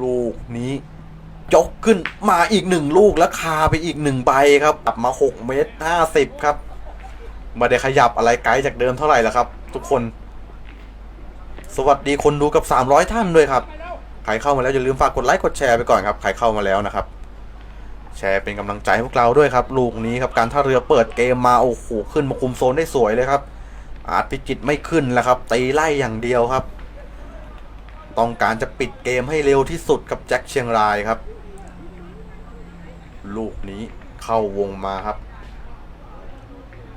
ลูกนี้ยกขึ้นมาอีกหนึ่งลูกแล้วคาไปอีกหนึ่งใบครับกลับมาหกเมตรห้าสิบครับไม่ได้ขยับอะไรไกลจากเดิมเท่าไหร่แล้วครับ ทุกคน สวัสดีคนดูกับ300ท่านด้วยครับใครเข้ามาแล้วอย่าลืมฝากกดไลค์กดแชร์ไปก่อนครับใครเข้ามาแล้วนะครับ แชร์เป็นกำลังใจให้พวกเราด้วยครับ ลูกนี้ครับการท่าเรือเปิดเกมมาโอ้โหขึ้นมาคุมโซนได้สวยเลยครับ อาร์ตพิจิตไม่ขึ้นแล้วครับตีไล่อย่างเดียวครับ ต้องการจะปิดเกมให้เร็วที่สุดกับแจ็คเชียงรายครับ ลูกนี้เข้าวงมาครับ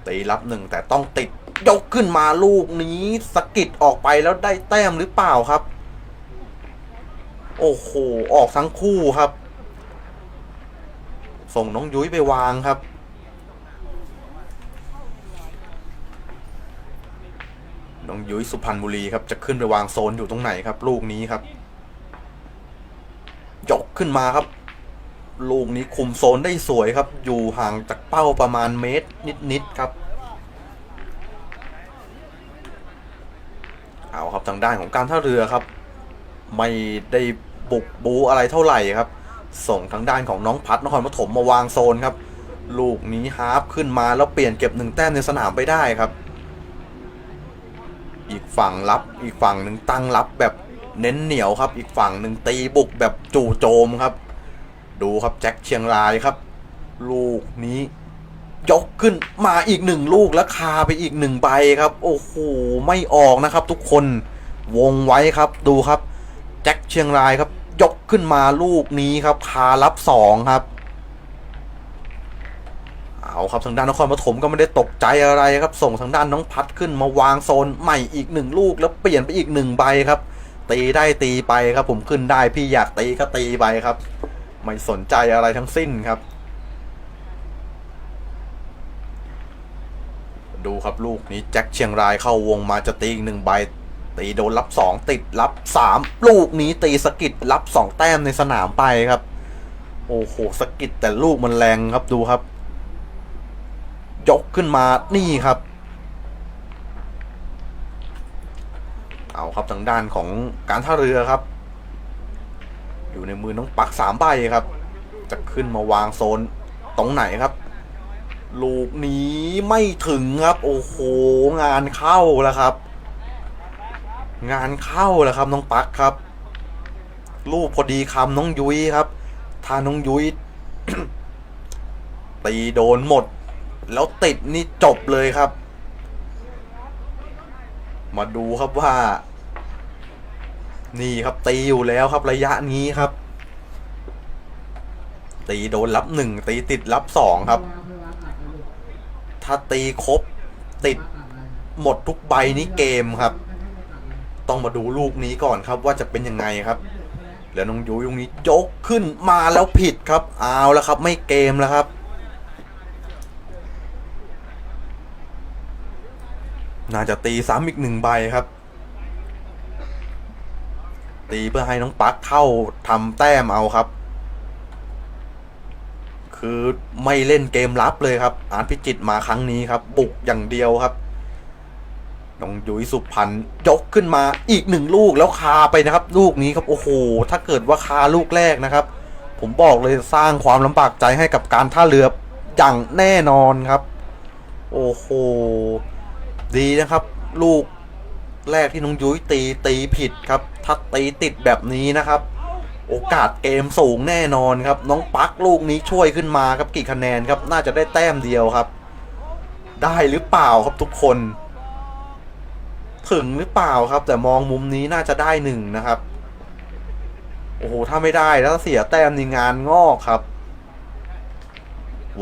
ตีรับหนึ่งแต่ต้องติดยกขึ้นมาลูกนี้สกิดออกไปแล้วได้แต้มหรือเปล่าครับ โอ้โห ออกทั้งคู่ครับ ส่งน้องยุ้ยไปวางครับ น้องยุ้ยสุพรรณบุรีครับจะขึ้นไปวางโซนอยู่ตรงไหนครับ ลูกนี้ครับยกขึ้นมาครับ ลูกนี้คุมโซนได้สวยครับ อยู่ห่างจากเป้าประมาณเมตรนิดๆครับ เอาครับทางด้านของการท่าเรือครับ ไม่ได้บุกบูอะไรเท่าไหร่ครับ ส่งทางด้านของน้องพัดนครปฐมมาวางโซนครับ ลูกนี้ฮาร์ฟขึ้นมาแล้วเปลี่ยนเก็บหนึ่งแต้มในสนามไปได้ครับ อีกฝั่งรับ อีกฝั่งหนึ่งตั้งรับแบบเน้นเหนียวครับ อีกฝั่งหนึ่งตีบุกแบบจู่โจมครับ ดูครับแจ็คเชียงรายครับ ลูกนี้ ยกขึ้นมาอีกหนึ่งลูกแล้วคาไปอีกหนึ่งใบครับ โอ้โหไม่ออกนะครับ ทุกคนวงไว้ครับดูครับ แจ็คเชียงรายครับ ยกขึ้นมาลูกนี้ครับ คารับสองครับ เอาครับทางด้านนครปฐมก็ไม่ได้ตกใจอะไรครับ ส่งทางด้านน้องพัดขึ้นมาวางโซนใหม่อีกหนึ่งลูกแล้วเปลี่ยนไปอีกหนึ่งใบครับ ตีได้ตีไปครับผมขึ้นได้พี่อยากตีก็ตีไปครับ ไม่สนใจอะไรทั้งสิ้นครับ ดูครับลูกนี้แจ็คเชียงรายเข้าวงมาจะตีอีกหนึ่งใบตีโดนรับสองติดรับสามลูกนี้ตีสกิดรับสองแต้มในสนามไปครับ โอ้โหสกิดแต่ลูกมันแรงครับดูครับ ยกขึ้นมานี่ครับ เอาครับทางด้านของการท่าเรือครับ อยู่ในมือน้องปักสามใบครับ จะขึ้นมาวางโซนตรงไหนครับ ลูกนี้ไม่ถึงครับ โอ้โหงานเข้าแล้วครับ งานเข้าแล้วครับน้องปักครับ ลูกพอดีคำน้องยุ้ยครับถ้าน้องยุ้ยตีโดนหมด แล้วติดนี่จบเลยครับ มาดูครับว่า นี่ครับตีอยู่แล้วครับระยะนี้ครับ ตีโดนรับหนึ่งตีติดรับสองครับ ถ้าตีครบติดหมดทุกใบนี้เกมครับ ต้องมาดูลูกนี้ก่อนครับว่าจะเป็นยังไงครับ แล้วน้องยุ้ยตรงนี้ยกขึ้นมาแล้วผิดครับ เอาแล้วครับ ไม่เกมแล้วครับ น่าจะตีซ้ำอีกหนึ่งใบครับ ตีเพื่อให้น้องปักเข้าทำแต้มเอาครับ คือไม่เล่นเกมรับเลยครับ อาร์ตพิจิตมาครั้งนี้ครับ บุกอย่างเดียวครับน้องยุ้ยสุพรรณยกขึ้นมาอีกหนึ่งลูกแล้วคาไปนะครับ ลูกนี้ครับโอ้โห ถ้าเกิดว่าคาลูกแรกนะครับ ผมบอกเลยสร้างความลำบากใจให้กับการท่าเรืออย่างแน่นอนครับ โอ้โห ดีนะครับ ลูกแรกที่น้องยุ้ยตีตีผิดครับ ถ้าตีติดแบบนี้นะครับ โอกาสเกมสูงแน่นอนครับ น้องปักลูกนี้ช่วยขึ้นมาครับกี่คะแนนครับ น่าจะได้แต้มเดียวครับ ได้หรือเปล่าครับทุกคน ถึงหรือเปล่าครับ แต่มองมุมนี้น่าจะได้หนึ่งนะครับโอ้โหถ้าไม่ได้แล้วเสียแต้มในงานงอกครับ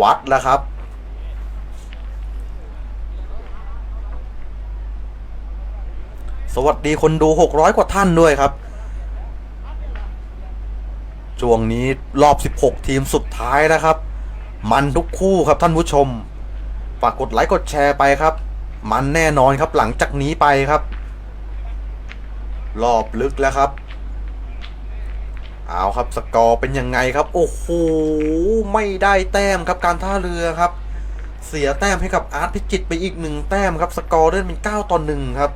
วัดแล้วครับ สวัสดีคนดู 600 กว่าท่านด้วยครับ ช่วงนี้รอบ 16 ทีมสุดท้ายนะครับ มันทุกคู่ครับท่านผู้ชม ฝากกดไลค์กดแชร์ไปครับ มันแน่นอนครับหลังจากนี้ไปครับ รอบลึกแล้วครับ เอาครับสกอร์เป็นยังไงครับ โอ้โห ไม่ได้แต้มครับการท่าเรือครับ เสียแต้มให้กับอาร์ตพิจิตไปอีกหนึ่งแต้มครับ สกอร์เลื่อนเป็น 9 ต่อ1ครับ